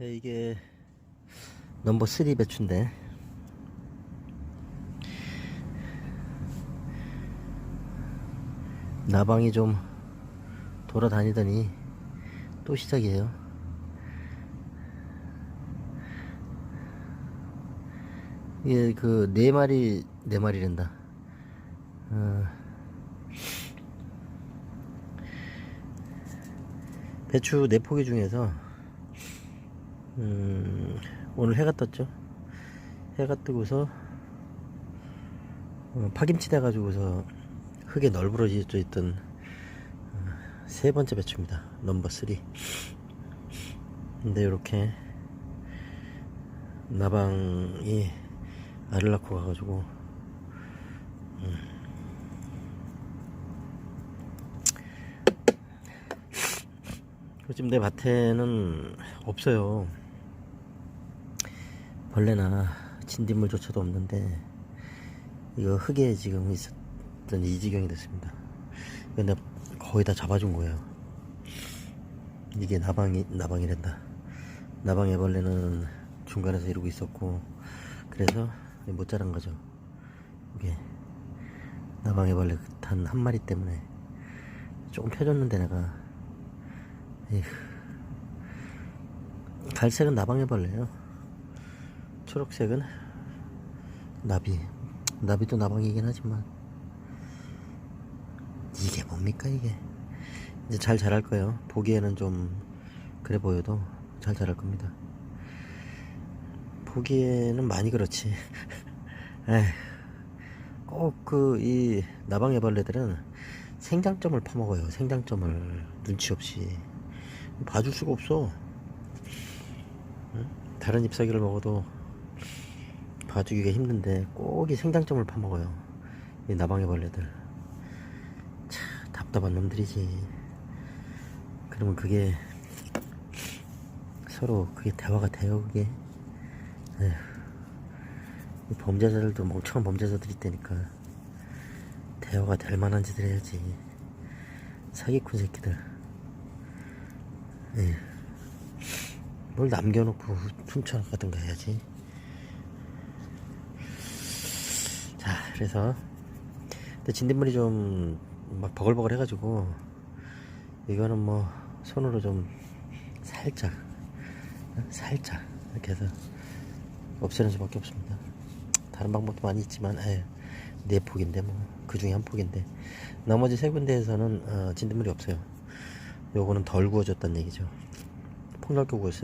예, 이게 넘버 3 배추인데 나방이 좀 돌아다니더니 또 시작이에요. 이게 그 네 마리 네 마리랜다. 어, 배추 네 포기 중에서 음, 오늘 해가 떴죠. 해가 뜨고서 어, 파김치 돼가지고서 흙에 널브러져 있던 어, 세 번째 배추입니다. 넘버 3. 근데 이렇게 나방이 알을 낳고 가가지고 음. 지금 내 밭에는 없어요. 벌레나 진딧물조차도 없는데 이거 흙에 지금 있었던 이 지경이 됐습니다. 내가 거의 다 잡아준 거예요. 이게 나방이 나방이란다. 나방 애벌레는 중간에서 이러고 있었고 그래서 못 자란 거죠. 이게 나방 애벌레 단 한 마리 때문에 조금 펴졌는데 내가 에휴. 갈색은 나방 애벌레예요. 초록색은 나비. 나비도 나방이긴 하지만 이게 뭡니까 이게? 이제 잘 자랄 거예요. 보기에는 좀 그래 보여도 잘 자랄 겁니다. 보기에는 많이 그렇지. 꼭그 이 나방애벌레들은 생장점을 파먹어요. 생장점을 눈치 없이 봐줄 수가 없어. 응? 다른 잎사귀를 먹어도 봐주기가 힘든데 꼭이 생장점을 파먹어요. 이 나방애벌레들. 참 답답한 놈들이지. 그러면 그게 서로 그게 대화가 돼요 그게. 에휴. 이 범죄자들도 멍청한 범죄자들이 있다니까 대화가 될 만한 짓을 해야지 사기꾼 새끼들 에휴. 뭘 남겨놓고 훔쳐가든가 해야지 자 그래서 근데 진딧물이 좀 막 버글버글 해가지고 이거는 뭐 손으로 좀 살짝 어? 살짝 이렇게 해서 없애는 수밖에 없습니다. 다른 방법도 많이 있지만 에휴, 네 폭인데 뭐 그 중에 한 폭인데. 나머지 세 군데에서는 어, 진딧물이 없어요. 요거는 덜 구워졌다는 얘기죠. 폭넓게 구웠어요